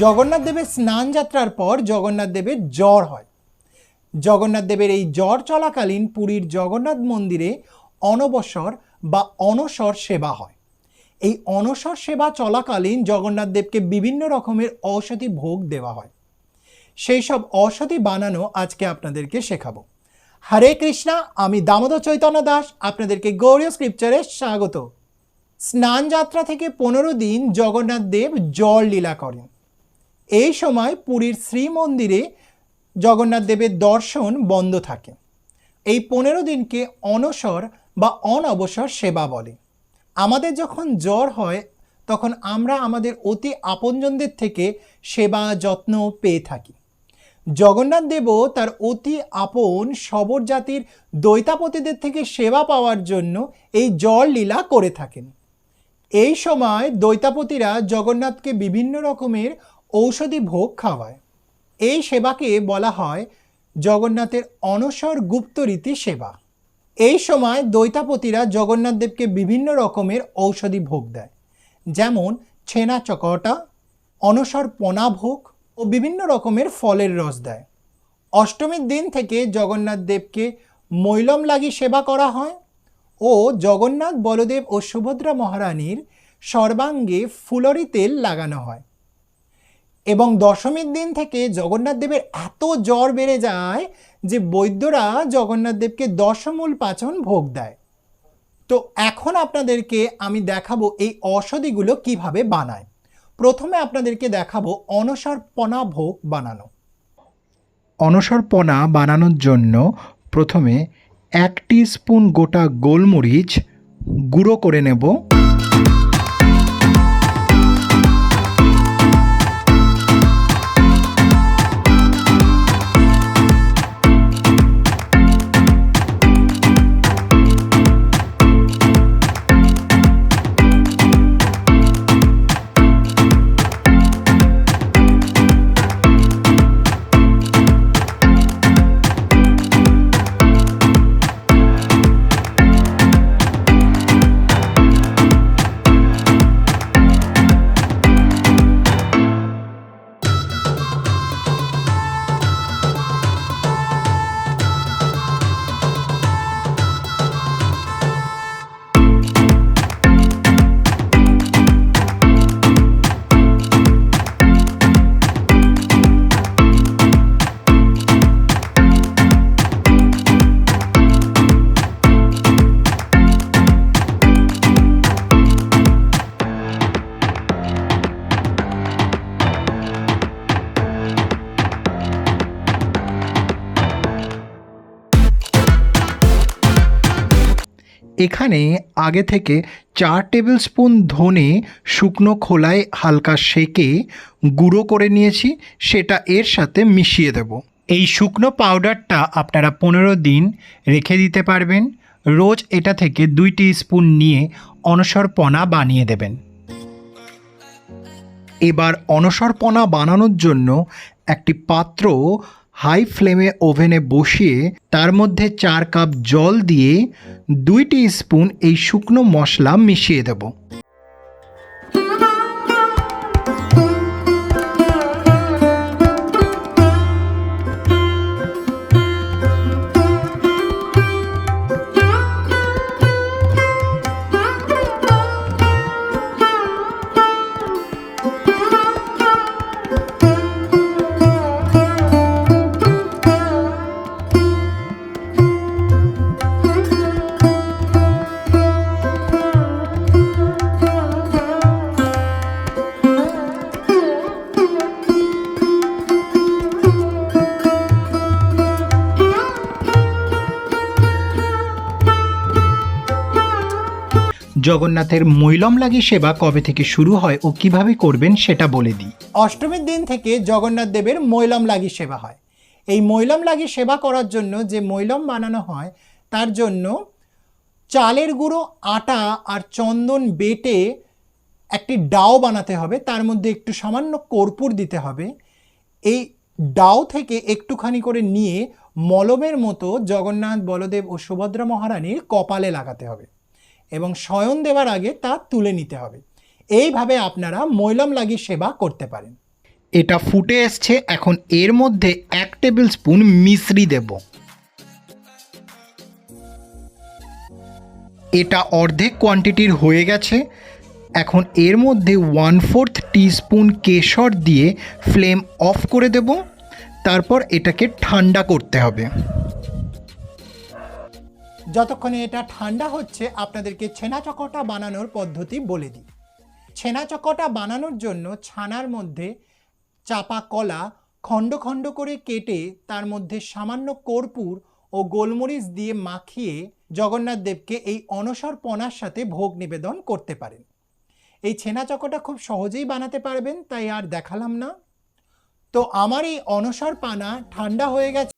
জগন্নাথ দেবের স্নান যাত্রার পর জগন্নাথ দেবের জ্বর হয়। জগন্নাথ দেবের এই জ্বর চলাকালীন পুরীর জগন্নাথ মন্দিরে অনবসর বা অনসর সেবা হয়। এই অনসর সেবা চলাকালীন জগন্নাথ দেবকে বিভিন্ন রকমের ঔষধি ভোগ দেওয়া হয়। সেই সব ঔষধি বানানো আজকে আপনাদেরকে শেখাবো। হরে কৃষ্ণা, আমি দামোদর চৈতন্য দাস, আপনাদেরকে গৌরীয় স্ক্রিপচারে স্বাগত। স্নান যাত্রা থেকে পনেরো দিন জগন্নাথ দেব জল লীলা করেন। এই সময় পুরীর শ্রীমন্দিরে জগন্নাথ দেবের দর্শন বন্ধ থাকে। এই পনেরো দিনকে অনসর বা অনবসর সেবা বলে। আমাদের যখন জ্বর হয়, তখন আমরা আমাদের অতি আপনজনদের থেকে সেবা, যত্ন পেয়ে থাকি। জগন্নাথ দেবও তার অতি আপন, সবর জাতির দৈতাপতিদের থেকে সেবা পাওয়ার জন্য এই জল লীলা করে থাকেন। এই সময় দৈতাপতিরা জগন্নাথকে বিভিন্ন রকমের ঔষধি ভোগ খাওয়ায়। এই সেবাকে বলা হয় জগন্নাথের অনসর গুপ্তরীতি সেবা। এই সময় দৈতাপতিরা জগন্নাথ দেবকে বিভিন্ন রকমের ঔষধি ভোগ দেয়। যেমন ছেনা চকটা অনসর পনা ভোগ ও বিভিন্ন রকমের ফলের রস দেয়। অষ্টমীর দিন থেকে জগন্নাথ দেবকে মৈলম লাগি সেবা করা হয় ও জগন্নাথ বলদেব ও সুভদ্রা মহারানীর সর্বাঙ্গে ফুলরি তেল লাগানো হয়। এবং দশমীর দিন থেকে জগন্নাথ দেবের এত জ্বর বেড়ে যায় যে বৈদ্যরা জগন্নাথ দেবকে দশমূল পাচন ভোগ দেয়। তো এখন আপনাদেরকে আমি দেখাবো এই ঔষধিগুলো কীভাবে বানায়। প্রথমে আপনাদেরকে দেখাবো অনসরপনা ভোগ বানানো। অনসরপনা বানানোর জন্য প্রথমে এক স্পুন গোটা গোলমরিচ গুঁড়ো করে নেব। এখানে আগে থেকে চার টেবিল স্পুন ধনে শুকনো খোলায় হালকা সেকে গুঁড়ো করে নিয়েছি, সেটা এর সাথে মিশিয়ে দেব। এই শুকনো পাউডারটা আপনারা পনেরো দিন রেখে দিতে পারবেন। রোজ এটা থেকে দুই স্পুন নিয়ে অনসরপনা বানিয়ে দেবেন। এবার অনসরপনা বানানোর জন্য একটি পাত্র হাই ফ্লেমে ওভেনে বসিয়ে তার মধ্যে চার কাপ জল দিয়ে দুইটি স্পুন এই শুকনো মশলা মিশিয়ে দেব। জগন্নাথের মৈলম লাগি সেবা কবে থেকে শুরু হয় ও কীভাবে করবেন সেটা বলে দিই। অষ্টমীর দিন থেকে জগন্নাথ দেবের মৈলম লাগি সেবা হয়। এই মৈলম লাগি সেবা করার জন্য যে মৈলম বানানো হয়, তার জন্য চালের গুঁড়ো, আটা আর চন্দন বেটে একটি ডাও বানাতে হবে। তার মধ্যে একটু সামান্য কর্পূর দিতে হবে। এই ডাও থেকে একটুখানি করে নিয়ে মলমের মতো জগন্নাথ, বলদেব ও সুভদ্রা মহারানীর কপালে লাগাতে হবে। এবং শয়ন দেওয়ার আগে তা তুলে নিতে হবে। এইভাবে আপনারা মৈলম লাগি সেবা করতে পারেন। এটা ফুটে এসছে, এখন এর মধ্যে এক টেবিল স্পুন মিশ্রি দেব। এটা অর্ধেক কোয়ান্টিটির হয়ে গেছে। এখন এর মধ্যে ওয়ান ফোর্থ টিস্পুন কেশর দিয়ে ফ্লেম অফ করে দেব। তারপর এটাকে ঠান্ডা করতে হবে। যতক্ষণে এটা ঠান্ডা হচ্ছে, আপনাদেরকে ছেনা চকোটা বানানোর পদ্ধতি বলে দিই। ছেনা চকোটা বানানোর জন্য ছানার মধ্যে চাপা কলা খণ্ড খণ্ড করে কেটে তার মধ্যে সামান্য কর্পূর ও গোলমরিচ দিয়ে মাখিয়ে জগন্নাথ দেবকে এই অনসর পনার সাথে ভোগ নিবেদন করতে পারেন। এই ছেনা চকোটা খুব সহজেই বানাতে পারবেন, তাই আর দেখালাম না। তো আমার এই অনসর পানা ঠান্ডা হয়ে গেছে।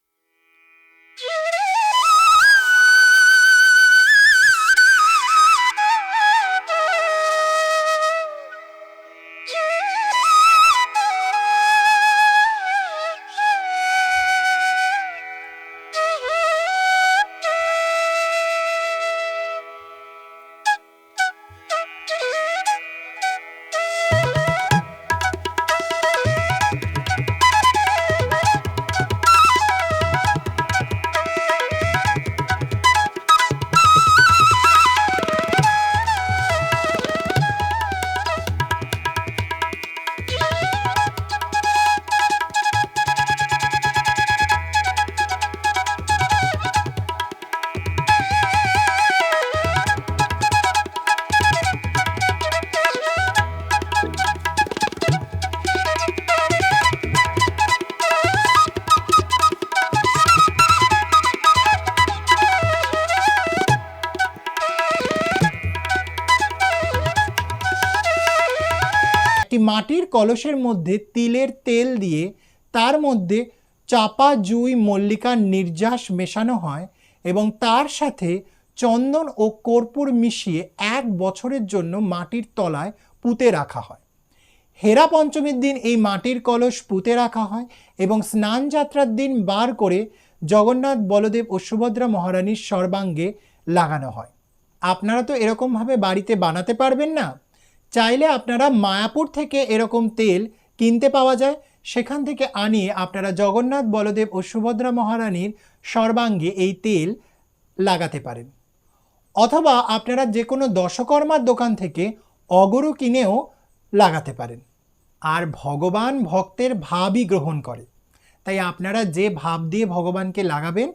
মাটির কলসের মধ্যে তিলের তেল দিয়ে তার মধ্যে চাপা জুই মল্লিকার নির্যাস মেশানো হয় এবং তার সাথে চন্দন ও কর্পূর মিশিয়ে এক বছরের জন্য মাটির তলায় পুঁতে রাখা হয়। হেরা পঞ্চমীর দিন এই মাটির কলস পুঁতে রাখা হয় এবং স্নান যাত্রার দিন বার করে জগন্নাথ, বলদেব ও সুভদ্রা মহারানীর সর্বাঙ্গে লাগানো হয়। আপনারা তো এরকমভাবে বাড়িতে বানাতে পারবেন না? চাইলে আপনারা মায়াপুর থেকে এরকম তেল কিনতে পাওয়া যায়। সেখান থেকে আনিয়ে আপনারা জগন্নাথ, বলদেব ও সুভদ্রা মহারানীর সর্বাঙ্গে এই তেল লাগাতে পারেন। অথবা আপনারা যে কোনো দশকর্মার দোকান থেকে অগরু কিনেও লাগাতে পারেন। আর ভগবান ভক্তের ভাবই গ্রহণ করে। তাই আপনারা যে ভাব দিয়ে ভগবানকে লাগাবেন,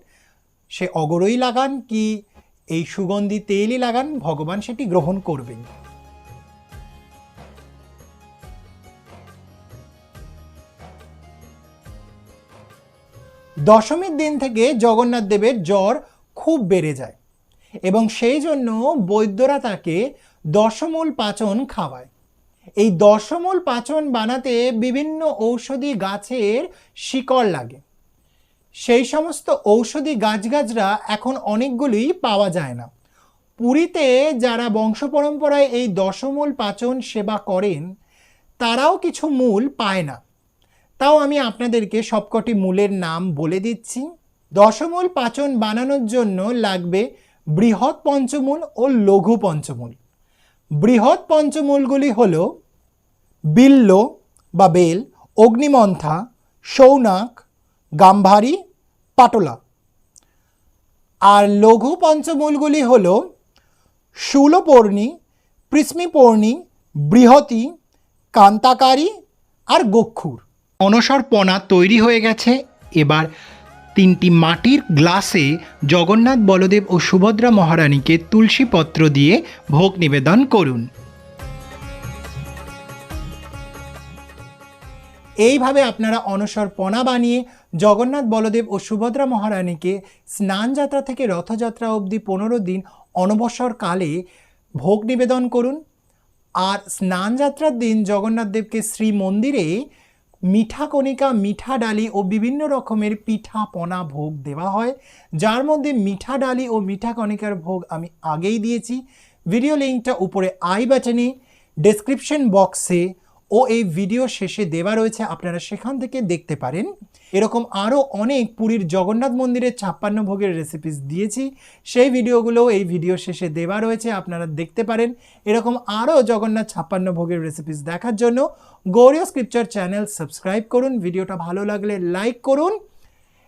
সে অগরই লাগান কি এই সুগন্ধি তেলই লাগান, ভগবান সেটি গ্রহণ করবেন। দশমীর দিন থেকে জগন্নাথ দেবের জ্বর খুব বেড়ে যায় এবং সেই জন্য বৈদ্যরা তাকে দশমূল পাচন খাওয়ায়। এই দশমূল পাচন বানাতে বিভিন্ন ঔষধি গাছের শিকড় লাগে। সেই সমস্ত ঔষধি গাছগাছরা এখন অনেকগুলি পাওয়া যায় না। পুরীতে যারা বংশ পরম্পরায় এই দশমূল পাচন সেবা করেন, তারাও কিছু মূল পায় না। তাও আমি আপনাদেরকে সবকটি মূলের নাম বলে দিচ্ছি। দশমূল পাচন বানানোর জন্য লাগবে বৃহৎ পঞ্চমূল ও লঘু পঞ্চমূল। বৃহৎ পঞ্চমূলগুলি হল বিল্ল বা বেল, অগ্নিমন্থা, সৌনাক, গাম্ভারি, পাটলা। আর লঘু পঞ্চমূলগুলি হল শূলপর্ণী পৃষ্মিপর্ণী বৃহতী, কান্তাকারী আর গক্ষুর। অনসর পনা তৈরি হয়ে গেছে। এবার তিনটি মাটির গ্লাসে জগন্নাথ বলদেব ও সুভদ্রা মহারানীকে তুলসীপত্র দিয়ে ভোগ নিবেদন করুন। এইভাবে আপনারা অনসর পনা বানিয়ে জগন্নাথ বলদেব ও সুভদ্রা মহারানীকে স্নান যাত্রা থেকে রথযাত্রা অবধি পনেরো দিন অনবসর কালে ভোগ নিবেদন করুন। আর স্নান যাত্রার দিন জগন্নাথ দেবকে শ্রী মন্দিরে মিঠা কণিকা মিঠা ডালি ও বিভিন্ন রকমের পিঠা পনা ভোগ দেওয়া হয়। যার মধ্যে মিঠা ডালি ও মিঠা কণিকার ভোগ আমি আগেই দিয়েছি। ভিডিও লিঙ্কটা উপরে আই বাটনে ডেসক্রিপশন বক্সে ও এই ভিডিও শেষে দেওয়া রয়েছে, আপনারা সেখান থেকে দেখতে পারেন। এরকম আরও অনেক পুরীর জগন্নাথ মন্দিরের ছাপ্পান্ন ভোগের রেসিপিস দিয়েছি। সেই ভিডিওগুলো এই ভিডিও শেষে দেওয়া রয়েছে, আপনারা দেখতে পারেন। এরকম আরও জগন্নাথ ছাপ্পান্ন ভোগের রেসিপিস দেখার জন্য গৌরীয় স্ক্রিপচার চ্যানেল সাবস্ক্রাইব করুন। ভিডিওটা ভালো লাগলে লাইক করুন।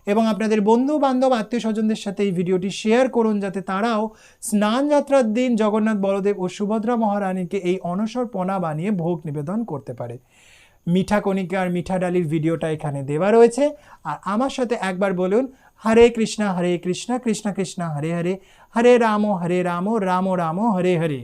এবং আপনাদের বন্ধু বান্ধব, আত্মীয় স্বজনদের সাথে এই ভিডিওটি শেয়ার করুন যাতে তারাও স্নান যাত্রার দিন জগন্নাথ বলদেব ও সুভদ্রা মহারানীকে এই অনসর পনা বানিয়ে ভোগ নিবেদন করতে পারে। মিঠা কণিকা আর মিঠা ডালির ভিডিওটা এখানে দেওয়া রয়েছে। আর আমার সাথে একবার বলুন, হরে কৃষ্ণা হরে কৃষ্ণা, কৃষ্ণ কৃষ্ণ, হরে হরে। হরে রাম হরে রাম রাম রাম, হরে হরে।